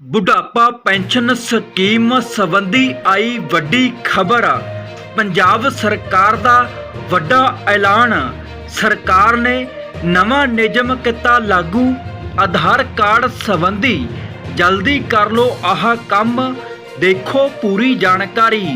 ਬੁਢਾਪਾ pension scheme ਸੰਬੰਧੀ ਆਈ ਵੱਡੀ ਖਬਰ। ਪੰਜਾਬ ਸਰਕਾਰ ਦਾ ਵੱਡਾ ਐਲਾਨ। ਸਰਕਾਰ ਨੇ ਨਵਾਂ ਨਿਯਮ ਕੀਤਾ ਲਾਗੂ। ਆਧਾਰ ਕਾਰਡ ਸੰਬੰਧੀ ਜਲਦੀ ਕਰ ਲੋ ਆਹ ਕੰਮ। ਦੇਖੋ ਪੂਰੀ ਜਾਣਕਾਰੀ।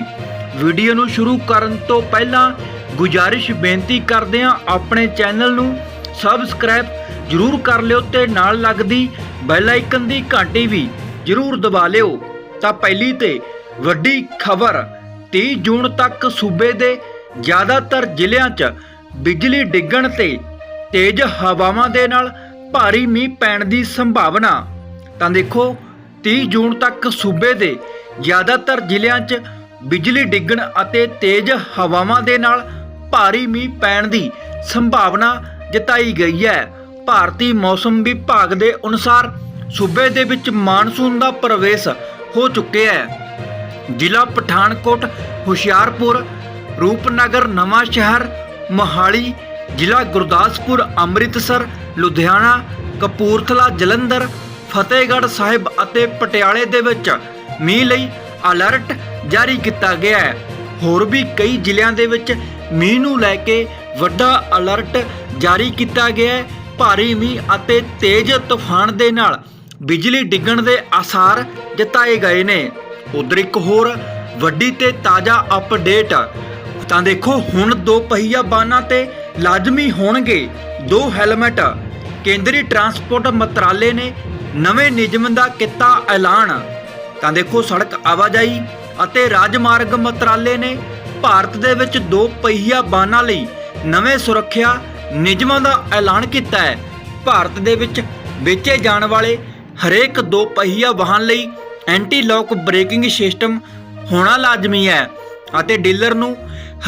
ਵੀਡੀਓ ਨੂੰ ਸ਼ੁਰੂ ਕਰਨ ਤੋਂ ਪਹਿਲਾਂ ਗੁਜਾਰਿਸ਼ ਬੇਨਤੀ ਕਰਦੇ ਹਾਂ ਆਪਣੇ ਚੈਨਲ ਨੂੰ ਸਬਸਕ੍ਰਾਈਬ ਜਰੂਰ ਕਰ ਲਿਓ ਤੇ ਨਾਲ ਲੱਗਦੀ ਬੈਲ ਆਈਕਨ ਦੀ ਘੰਟੀ ਵੀ। ਜਰੂਰ ਦਬਾ ਲਿਓ। ਤਾਂ ਪਹਿਲੀ ਤੇ ਵੱਡੀ ਖਬਰ 30 ਜੂਨ ਤੱਕ ਸੂਬੇ ਦੇ ਜ਼ਿਆਦਾਤਰ ਜ਼ਿਲ੍ਹਿਆਂ 'ਚ ਬਿਜਲੀ ਡਿੱਗਣ ਤੇ ਤੇਜ਼ ਹਵਾਵਾਂ ਦੇ ਨਾਲ ਭਾਰੀ ਮੀਂਹ ਪੈਣ ਦੀ ਸੰਭਾਵਨਾ। ਤਾਂ ਦੇਖੋ 30 ਜੂਨ ਤੱਕ ਸੂਬੇ ਦੇ ਜ਼ਿਆਦਾਤਰ ਜ਼ਿਲ੍ਹਿਆਂ 'ਚ ਬਿਜਲੀ ਡਿੱਗਣ ਅਤੇ ਤੇਜ਼ ਹਵਾਵਾਂ ਦੇ ਨਾਲ ਭਾਰੀ ਮੀਂਹ ਪੈਣ ਦੀ ਸੰਭਾਵਨਾ ਜਤਾਈ ਗਈ ਹੈ। ਭਾਰਤੀ ਮੌਸਮ ਵਿਭਾਗ ਦੇ ਅਨੁਸਾਰ ਸੂਬੇ ਦੇ ਵਿੱਚ ਮਾਨਸੂਨ ਦਾ ਪ੍ਰਵੇਸ਼ ਹੋ ਚੁੱਕਿਆ ਹੈ। ਜ਼ਿਲ੍ਹਾ ਪਠਾਨਕੋਟ, ਹੁਸ਼ਿਆਰਪੁਰ, ਰੂਪਨਗਰ, ਨਵਾਂ ਸ਼ਹਿਰ, ਮੋਹਾਲੀ, ਜ਼ਿਲ੍ਹਾ ਗੁਰਦਾਸਪੁਰ, ਅੰਮ੍ਰਿਤਸਰ, ਲੁਧਿਆਣਾ, ਕਪੂਰਥਲਾ, ਜਲੰਧਰ, ਫਤਿਹਗੜ੍ਹ ਸਾਹਿਬ ਅਤੇ ਪਟਿਆਲੇ ਦੇ ਵਿੱਚ ਮੀਂਹ ਲਈ ਅਲਰਟ ਜਾਰੀ ਕੀਤਾ ਗਿਆ ਹੈ। ਹੋਰ ਵੀ ਕਈ ਜ਼ਿਲ੍ਹਿਆਂ ਦੇ ਵਿੱਚ ਮੀਂਹ ਨੂੰ ਲੈ ਕੇ ਵੱਡਾ ਅਲਰਟ ਜਾਰੀ ਕੀਤਾ ਗਿਆ ਹੈ। ਭਾਰੀ ਮੀਂਹ ਅਤੇ ਤੇਜ਼ ਤੂਫਾਨ ਦੇ ਨਾਲ ਬਿਜਲੀ ਡਿੱਗਣ ਦੇ ਆਸਾਰ ਜਤਾਏ ਗਏ ਨੇ। ਉਧਰ ਇੱਕ ਹੋਰ ਵੱਡੀ ਤੇ ਤਾਜ਼ਾ ਅਪਡੇਟ ਤਾਂ ਦੇਖੋ, ਹੁਣ ਦੋ ਪਹੀਆ ਵਾਹਨਾਂ ਤੇ ਲਾਜ਼ਮੀ ਹੋਣਗੇ ਦੋ ਹੈਲਮਟ ਕੇਂਦਰੀ ਟਰਾਂਸਪੋਰਟ ਮੰਤਰਾਲੇ ਨੇ ਨਵੇਂ ਨਿਯਮ ਦਾ ਕੀਤਾ ਐਲਾਨ। ਤਾਂ ਦੇਖੋ, ਸੜਕ ਆਵਾਜਾਈ ਅਤੇ ਰਾਜਮਾਰਗ ਮੰਤਰਾਲੇ ਨੇ ਭਾਰਤ ਦੇ ਵਿੱਚ ਦੋ ਪਹੀਆ ਵਾਹਨਾਂ ਲਈ ਨਵੇਂ ਸੁਰੱਖਿਆ ਨਿਯਮਾਂ ਦਾ ਐਲਾਨ ਕੀਤਾ ਹੈ। ਭਾਰਤ ਦੇ ਵਿੱਚ ਵੇਚੇ ਜਾਣ ਵਾਲੇ ਹਰੇਕ ਦੋ ਪਹੀਆ ਵਾਹਨ ਲਈ ਐਂਟੀ ਲੋਕ ਬ੍ਰੇਕਿੰਗ ਸਿਸਟਮ ਹੋਣਾ ਲਾਜ਼ਮੀ ਹੈ ਅਤੇ ਡੀਲਰ ਨੂੰ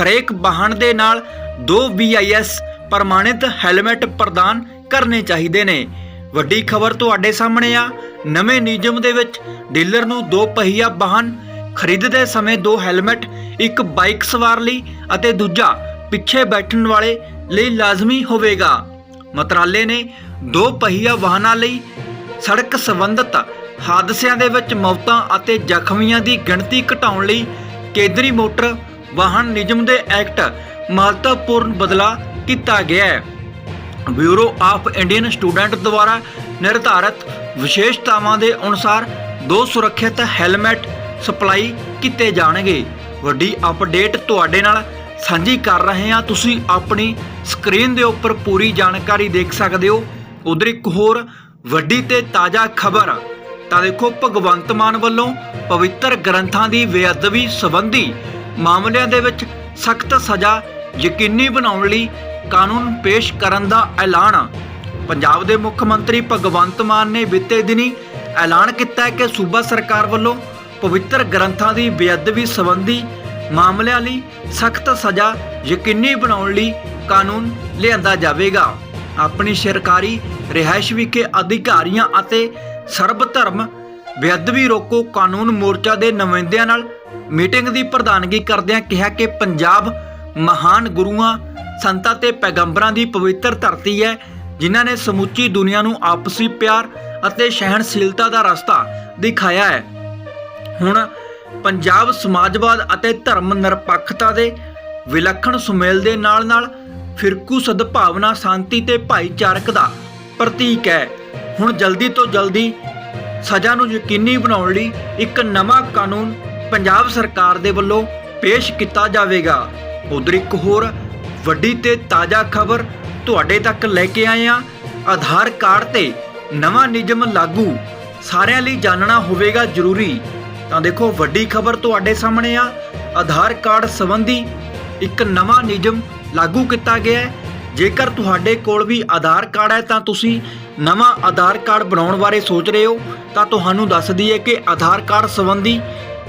ਹਰੇਕ ਵਾਹਨ ਦੇ ਨਾਲ ਦੋ BIS ਪ੍ਰਮਾਣਿਤ ਹੈਲਮਟ ਪ੍ਰਦਾਨ ਕਰਨੇ ਚਾਹੀਦੇ ਨੇ। ਵੱਡੀ ਖਬਰ ਤੁਹਾਡੇ ਸਾਹਮਣੇ ਆ। ਨਵੇਂ ਨਿਯਮ ਦੇ ਵਿੱਚ ਡੀਲਰ ਨੂੰ ਦੋ ਪਹੀਆ ਵਾਹਨ ਖਰੀਦਦੇ ਸਮੇਂ ਦੋ ਹੈਲਮਟ, ਇੱਕ ਬਾਈਕ ਸਵਾਰ ਲਈ ਅਤੇ ਦੂਜਾ ਪਿੱਛੇ ਬੈਠਣ ਵਾਲੇ ਲਈ ਲਾਜ਼ਮੀ ਹੋਵੇਗਾ। ਮੰਤਰਾਲੇ ਨੇ ਦੋ ਪਹੀਆ ਵਾਹਨਾਂ ਲਈ ਸੜਕ ਸੰਬੰਧਿਤ ਹਾਦਸਿਆਂ ਦੇ ਵਿੱਚ ਮੌਤਾਂ ਅਤੇ ਜ਼ਖਮੀਆਂ ਦੀ ਗਿਣਤੀ ਘਟਾਉਣ ਲਈ ਕੇਂਦਰੀ ਮੋਟਰ ਵਾਹਨ ਨਿਯਮ ਦੇ ਐਕਟ ਮਹੱਤਵਪੂਰਨ ਬਦਲਾਅ ਕੀਤਾ ਗਿਆ ਹੈ। ਬਿਊਰੋ ਆਫ ਇੰਡੀਅਨ ਸਟੂਡੈਂਟ ਦੁਆਰਾ ਨਿਰਧਾਰਤ ਵਿਸ਼ੇਸ਼ਤਾਵਾਂ ਦੇ ਅਨੁਸਾਰ ਦੋ ਸੁਰੱਖਿਅਤ ਹੈਲਮਟ ਸਪਲਾਈ ਕੀਤੇ ਜਾਣਗੇ। ਵੱਡੀ ਅਪਡੇਟ ਤੁਹਾਡੇ ਨਾਲ ਸਾਂਝੀ ਕਰ ਰਹੇ ਹਾਂ। ਤੁਸੀਂ ਆਪਣੀ ਸਕਰੀਨ ਦੇ ਉੱਪਰ ਪੂਰੀ ਜਾਣਕਾਰੀ ਦੇਖ ਸਕਦੇ ਹੋ। ਉਧਰ ਇੱਕ ਹੋਰ ਵੱਡੀ ਤੇ ਤਾਜ਼ਾ ਖਬਰ। ਤਾਂ ਦੇਖੋ, ਭਗਵੰਤ ਮਾਨ ਵੱਲੋਂ ਪਵਿੱਤਰ ਗ੍ਰੰਥਾਂ ਦੀ ਬੇਅਦਬੀ ਸੰਬੰਧੀ ਮਾਮਲਿਆਂ ਦੇ ਵਿੱਚ ਸਖਤ ਸਜ਼ਾ ਯਕੀਨੀ ਬਣਾਉਣ ਲਈ ਕਾਨੂੰਨ ਪੇਸ਼ ਕਰਨ ਦਾ ਐਲਾਨ। ਪੰਜਾਬ ਦੇ ਮੁੱਖ ਮੰਤਰੀ ਭਗਵੰਤ ਮਾਨ ਨੇ ਬੀਤੇ ਦਿਨੀ ਐਲਾਨ ਕੀਤਾ ਕਿ ਸੂਬਾ ਸਰਕਾਰ ਵੱਲੋਂ ਪਵਿੱਤਰ ਗ੍ਰੰਥਾਂ ਦੀ ਬੇਅਦਬੀ ਸੰਬੰਧੀ ਮਾਮਲਿਆਂ ਲਈ ਸਖਤ ਸਜ਼ਾ ਯਕੀਨੀ ਬਣਾਉਣ ਲਈ ਕਾਨੂੰਨ ਲਿਆਂਦਾ ਜਾਵੇਗਾ। ਆਪਣੀ ਸਰਕਾਰੀ, ਰਿਹਾਇਸ਼ ਵਿਖੇ ਅਧਿਕਾਰੀਆਂ ਅਤੇ ਸਰਬ ਧਰਮ ਬੇਅਦਬੀ ਰੋਕੋ ਕਾਨੂੰਨ ਮੋਰਚਾ ਦੇ ਨੁਮਾਇੰਦਿਆਂ ਨਾਲ ਮੀਟਿੰਗ ਦੀ ਪ੍ਰਧਾਨਗੀ ਕਰਦਿਆਂ ਕਿਹਾ ਕਿ ਪੰਜਾਬ ਮਹਾਨ ਗੁਰੂਆਂ, ਸੰਤਾਂ ਤੇ ਪੈਗੰਬਰਾਂ ਦੀ ਪਵਿੱਤਰ ਧਰਤੀ ਹੈ, ਜਿਨ੍ਹਾਂ ਨੇ ਸਮੁੱਚੀ ਦੁਨੀਆ ਨੂੰ ਆਪਸੀ ਪਿਆਰ ਅਤੇ ਸਹਿਣਸ਼ੀਲਤਾ ਦਾ ਰਸਤਾ ਦਿਖਾਇਆ ਹੈ। ਹੁਣ ਪੰਜਾਬ ਸਮਾਜਵਾਦ ਅਤੇ ਧਰਮ ਨਿਰਪੱਖਤਾ ਦੇ ਵਿਲੱਖਣ ਸੁਮੇਲ ਦੇ ਨਾਲ-ਨਾਲ ਫਿਰਕੂ ਸਦਭਾਵਨਾ ਸ਼ਾਂਤੀ ਤੇ ਭਾਈਚਾਰਕ ਦਾ ਪ੍ਰਤੀਕ ਹੈ। ਹੁਣ ਜਲਦੀ ਤੋਂ ਜਲਦੀ ਸਜ਼ਾ ਨੂੰ ਯਕੀਨੀ ਬਣਾਉਣ ਲਈ ਇੱਕ ਨਵਾਂ ਕਾਨੂੰਨ ਪੰਜਾਬ ਸਰਕਾਰ ਦੇ ਵੱਲੋਂ ਪੇਸ਼ ਕੀਤਾ ਜਾਵੇਗਾ। ਉਧਰ ਇੱਕ ਹੋਰ ਵੱਡੀ ਤੇ ਤਾਜ਼ਾ ਖਬਰ ਤੁਹਾਡੇ ਤੱਕ ਲੈ ਕੇ ਆਏ ਹਾਂ। ਆਧਾਰ ਕਾਰਡ ਤੇ ਨਵਾਂ ਨਿਯਮ ਲਾਗੂ। ਸਾਰਿਆਂ ਲਈ ਜਾਣਨਾ ਹੋਵੇਗਾ ਜ਼ਰੂਰੀ। ਤਾਂ ਦੇਖੋ, ਵੱਡੀ ਖਬਰ ਤੁਹਾਡੇ ਸਾਹਮਣੇ ਆ। ਆਧਾਰ ਕਾਰਡ ਸੰਬੰਧੀ ਇੱਕ ਨਵਾਂ ਨਿਯਮ ਲਾਗੂ ਕੀਤਾ ਗਿਆ ਹੈ। ਜੇਕਰ ਤੁਹਾਡੇ ਕੋਲ ਵੀ ਆਧਾਰ ਕਾਰਡ ਹੈ ਤਾਂ ਤੁਸੀਂ ਨਵਾਂ ਆਧਾਰ ਕਾਰਡ ਬਣਾਉਣ ਬਾਰੇ ਸੋਚ ਰਹੇ ਹੋ, ਤਾਂ ਤੁਹਾਨੂੰ ਦੱਸ ਦਈਏ ਕਿ ਆਧਾਰ ਕਾਰਡ ਸੰਬੰਧੀ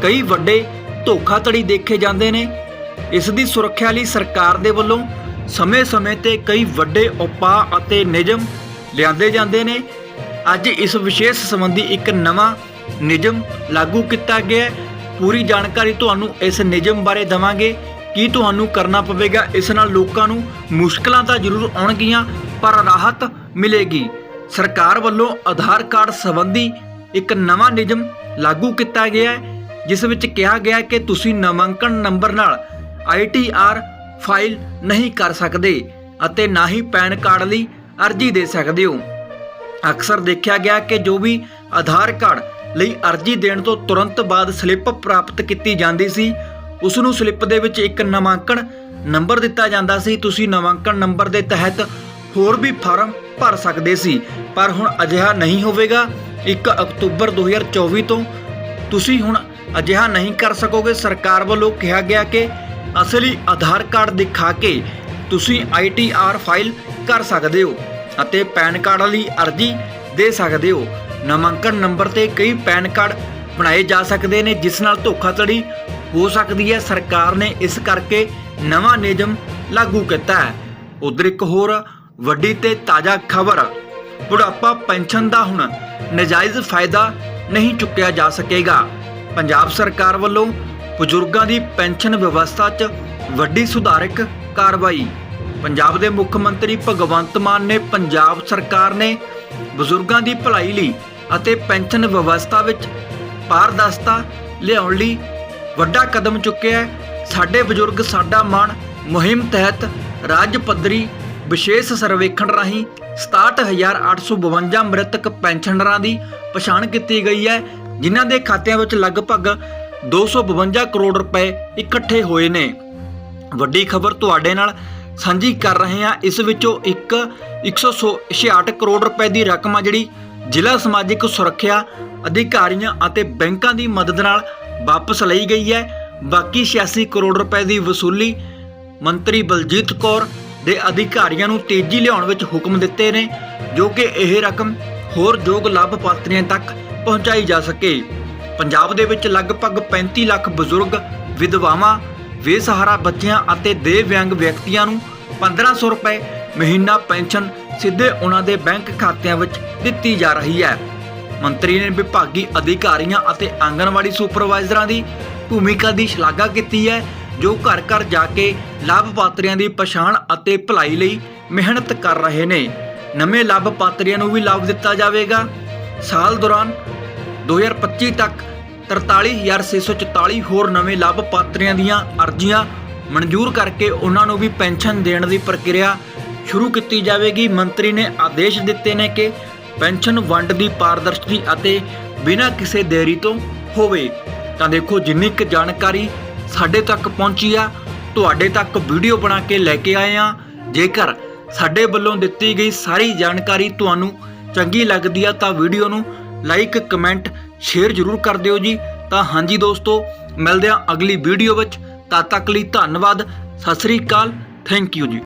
ਕਈ ਵੱਡੇ ਧੋਖਾਧੜੀ ਦੇਖੇ ਜਾਂਦੇ ਨੇ। ਇਸ ਦੀ ਸੁਰੱਖਿਆ ਲਈ ਸਰਕਾਰ ਦੇ ਵੱਲੋਂ ਸਮੇਂ-ਸਮੇਂ ਤੇ ਕਈ ਵੱਡੇ ਉਪਾਅ ਅਤੇ ਨਿਯਮ ਲਿਆਂਦੇ ਜਾਂਦੇ ਨੇ। ਅੱਜ ਇਸ ਵਿਸ਼ੇਸ਼ ਸੰਬੰਧੀ ਇੱਕ ਨਵਾਂ ਨਿਯਮ ਲਾਗੂ ਕੀਤਾ ਗਿਆ ਹੈ। ਪੂਰੀ ਜਾਣਕਾਰੀ ਤੁਹਾਨੂੰ ਇਸ ਨਿਯਮ ਬਾਰੇ ਦਵਾਂਗੇ। ਕੀ ਤੁਹਾਨੂੰ ਕਰਨਾ ਪਵੇਗਾ? ਇਸ ਨਾਲ ਲੋਕਾਂ ਨੂੰ ਮੁਸ਼ਕਲਾਂ ਤਾਂ ਜ਼ਰੂਰ ਆਉਣਗੀਆਂ, ਪਰ ਰਾਹਤ ਮਿਲੇਗੀ। ਸਰਕਾਰ ਵੱਲੋਂ ਆਧਾਰ ਕਾਰਡ ਸੰਬੰਧੀ ਇੱਕ ਨਵਾਂ ਨਿਯਮ ਲਾਗੂ ਕੀਤਾ ਗਿਆ ਹੈ, ਜਿਸ ਵਿੱਚ ਕਿਹਾ ਗਿਆ ਹੈ ਕਿ ਤੁਸੀਂ ਨਾਮਾਂਕਨ ਨੰਬਰ ਨਾਲ ITR ਫਾਈਲ ਨਹੀਂ ਕਰ ਸਕਦੇ ਅਤੇ ਨਾ ਹੀ ਪੈਨ ਕਾਰਡ ਲਈ ਅਰਜ਼ੀ ਦੇ ਸਕਦੇ ਹੋ। ਅਕਸਰ ਦੇਖਿਆ ਗਿਆ ਕਿ ਜੋ ਵੀ ਆਧਾਰ ਕਾਰਡ ਲਈ ਅਰਜ਼ੀ ਦੇਣ ਤੋਂ ਤੁਰੰਤ ਬਾਅਦ ਸਲਿੱਪ ਪ੍ਰਾਪਤ ਕੀਤੀ ਜਾਂਦੀ ਸੀ ਉਸ ਨੂੰ ਸਲਿੱਪ ਦੇ ਵਿੱਚ ਇੱਕ ਨਾਮਾਂਕਣ ਨੰਬਰ ਦਿੱਤਾ ਜਾਂਦਾ ਸੀ। ਤੁਸੀਂ ਨਾਮਾਂਕਣ ਨੰਬਰ ਦੇ ਤਹਿਤ ਹੋਰ ਵੀ ਫਾਰਮ ਭਰ ਸਕਦੇ ਸੀ, ਪਰ ਹੁਣ ਅਜਿਹਾ ਨਹੀਂ ਹੋਵੇਗਾ। 1 ਅਕਤੂਬਰ 2024 ਤੋਂ ਤੁਸੀਂ ਹੁਣ ਅਜਿਹਾ ਨਹੀਂ ਕਰ ਸਕੋਗੇ। ਸਰਕਾਰ ਵੱਲੋਂ ਕਿਹਾ ਗਿਆ ਕਿ ਅਸਲੀ ਆਧਾਰ ਕਾਰਡ ਦਿਖਾ ਕੇ ਤੁਸੀਂ ITR ਫਾਈਲ ਕਰ ਸਕਦੇ ਹੋ ਅਤੇ ਪੈਨ ਕਾਰਡ ਲਈ ਅਰਜ਼ੀ ਦੇ ਸਕਦੇ ਹੋ। ਨਾਮਾਂਕਣ ਨੰਬਰ ਤੇ ਕਈ ਪੈਨ ਕਾਰਡ ਬਣਾਏ ਜਾ ਸਕਦੇ ਨੇ, ਜਿਸ ਨਾਲ ਧੋਖਾਧੜੀ ਹੋ ਸਕਦੀ ਹੈ। ਸਰਕਾਰ ਨੇ ਇਸ ਕਰਕੇ ਨਵਾਂ ਨਿਯਮ ਲਾਗੂ ਕੀਤਾ ਹੈ। ਉਧਰ ਇੱਕ ਹੋਰ ਵੱਡੀ ਤੇ ਤਾਜ਼ਾ ਖਬਰ, ਬੁਢਾਪਾ ਪੈਨਸ਼ਨ ਦਾ ਹੁਣ ਨਜਾਇਜ਼ ਫਾਇਦਾ ਨਹੀਂ ਚੁੱਕਿਆ ਜਾ ਸਕੇਗਾ। ਪੰਜਾਬ ਸਰਕਾਰ ਵੱਲੋਂ ਬਜ਼ੁਰਗਾਂ ਦੀ ਪੈਨਸ਼ਨ ਵਿਵਸਥਾ 'ਚ ਵੱਡੀ ਸੁਧਾਰਕ ਕਾਰਵਾਈ। ਪੰਜਾਬ ਦੇ ਮੁੱਖ ਮੰਤਰੀ ਭਗਵੰਤ ਮਾਨ ਨੇ ਪੰਜਾਬ ਸਰਕਾਰ ਨੇ ਬਜ਼ੁਰਗਾਂ ਦੀ ਭਲਾਈ ਲਈ ਅਤੇ ਪੈਨਸ਼ਨ ਵਿਵਸਥਾ ਵਿੱਚ ਪਾਰਦਰਸ਼ਤਾ ਲਿਆਉਣ ਲਈ ਵੱਡਾ ਕਦਮ ਚੁੱਕਿਆ ਹੈ। ਸਾਡੇ ਬਜ਼ੁਰਗ, ਸਾਡਾ ਮਾਣ ਮੁਹਿੰਮ ਤਹਿਤ ਰਾਜ ਪੱਧਰੀ ਵਿਸ਼ੇਸ਼ ਸਰਵੇਖਣ ਰਾਹੀਂ 67852 ਮ੍ਰਿਤਕ ਪੈਨਸ਼ਨਰਾਂ ਦੀ ਪਛਾਣ ਕੀਤੀ ਗਈ ਹੈ, ਜਿਨ੍ਹਾਂ ਦੇ ਖਾਤਿਆਂ ਵਿੱਚ ਲਗਭਗ 252 ਕਰੋੜ ਰੁਪਏ ਇਕੱਠੇ ਹੋਏ ਨੇ। ਵੱਡੀ ਖਬਰ ਤੁਹਾਡੇ ਨਾਲ ਸਾਂਝੀ ਕਰ ਰਹੇ ਹਾਂ। ਇਸ ਵਿੱਚੋਂ ਇੱਕ 166 ਕਰੋੜ ਰੁਪਏ ਦੀ ਰਕਮ ਆ ਜਿਹੜੀ ਜ਼ਿਲ੍ਹਾ ਸਮਾਜਿਕ ਸੁਰੱਖਿਆ ਅਧਿਕਾਰੀਆਂ ਅਤੇ ਬੈਂਕਾਂ ਦੀ ਮਦਦ ਨਾਲ ਵਾਪਸ ਲਈ ਗਈ ਹੈ। ਬਾਕੀ 86 ਕਰੋੜ ਰੁਪਏ ਦੀ ਵਸੂਲੀ ਮੰਤਰੀ ਬਲਜੀਤ ਕੌਰ ਦੇ ਅਧਿਕਾਰੀਆਂ ਨੂੰ ਤੇਜ਼ੀ ਲਿਆਉਣ ਵਿੱਚ ਹੁਕਮ ਦਿੱਤੇ ਨੇ, ਜੋ ਕਿ ਇਹ ਰਕਮ ਹੋਰ ਯੋਗ ਲਾਭਪਾਤਰੀਆਂ ਤੱਕ ਪਹੁੰਚਾਈ ਜਾ ਸਕੇ। ਪੰਜਾਬ ਦੇ ਵਿੱਚ ਲਗਭਗ 35 ਲੱਖ ਬਜ਼ੁਰਗ, ਵਿਧਵਾਵਾਂ, ਬੇਸਹਾਰਾ ਬੱਚਿਆਂ ਅਤੇ ਦੇਵਯੰਗ ਵਿਅਕਤੀਆਂ ਨੂੰ 1500 ਰੁਪਏ ਮਹੀਨਾ ਪੈਨਸ਼ਨ ਸਿੱਧੇ ਉਹਨਾਂ ਦੇ ਬੈਂਕ ਖਾਤਿਆਂ ਵਿੱਚ ਦਿੱਤੀ ਜਾ ਰਹੀ ਹੈ। ਮੰਤਰੀ ਨੇ ਵਿਭਾਗੀ ਅਧਿਕਾਰੀਆਂ ਅਤੇ ਆਂਗਣਵਾੜੀ ਸੁਪਰਵਾਈਜ਼ਰਾਂ ਦੀ ਭੂਮਿਕਾ ਦੀ ਸ਼ਲਾਘਾ ਕੀਤੀ ਹੈ, ਜੋ ਘਰ ਘਰ ਜਾ ਕੇ ਲਾਭਪਾਤਰੀਆਂ ਦੀ ਪਛਾਣ ਅਤੇ ਭਲਾਈ ਲਈ ਮਿਹਨਤ ਕਰ ਰਹੇ ਨੇ। ਨਵੇਂ ਲਾਭਪਾਤਰੀਆਂ ਨੂੰ ਵੀ ਲਾਭ ਦਿੱਤਾ ਜਾਵੇਗਾ। ਸਾਲ ਦੌਰਾਨ 2025 ਤੱਕ 43644 ਹੋਰ ਨਵੇਂ ਲਾਭਪਾਤਰੀਆਂ ਦੀਆਂ ਅਰਜ਼ੀਆਂ ਮਨਜ਼ੂਰ ਕਰਕੇ ਉਹਨਾਂ ਨੂੰ ਵੀ ਪੈਨਸ਼ਨ ਦੇਣ ਦੀ ਪ੍ਰਕਿਰਿਆ ਸ਼ੁਰੂ ਕੀਤੀ ਜਾਵੇਗੀ। ਮੰਤਰੀ ਨੇ ਆਦੇਸ਼ ਦਿੱਤੇ ਨੇ ਕਿ ਪੈਨਸ਼ਨ ਵੰਡ ਦੀ ਪਾਰਦਰਸ਼ੀ ਅਤੇ ਬਿਨਾਂ ਕਿਸੇ ਦੇਰੀ ਤੋਂ ਹੋਵੇ। ਤਾਂ ਦੇਖੋ, ਜਿੰਨੀ ਕੁ ਜਾਣਕਾਰੀ ਸਾਡੇ ਤੱਕ ਪਹੁੰਚੀ ਆ, ਤੁਹਾਡੇ ਤੱਕ ਵੀਡੀਓ ਬਣਾ ਕੇ ਲੈ ਕੇ ਆਏ ਆ। ਜੇਕਰ ਸਾਡੇ ਵੱਲੋਂ ਦਿੱਤੀ ਗਈ ਸਾਰੀ ਜਾਣਕਾਰੀ ਤੁਹਾਨੂੰ ਚੰਗੀ ਲੱਗਦੀ ਆ, ਤਾਂ ਵੀਡੀਓ ਨੂੰ ਲਾਈਕ, ਕਮੈਂਟ, ਸ਼ੇਅਰ ਜ਼ਰੂਰ ਕਰ ਦਿਓ ਜੀ। ਤਾਂ ਹਾਂਜੀ ਦੋਸਤੋ, ਮਿਲਦੇ ਆ ਅਗਲੀ ਵੀਡੀਓ ਵਿੱਚ। ਤਦ ਤੱਕ ਲਈ ਧੰਨਵਾਦ। ਸਤਿ ਸ੍ਰੀ ਅਕਾਲ। ਥੈਂਕ ਯੂ ਜੀ।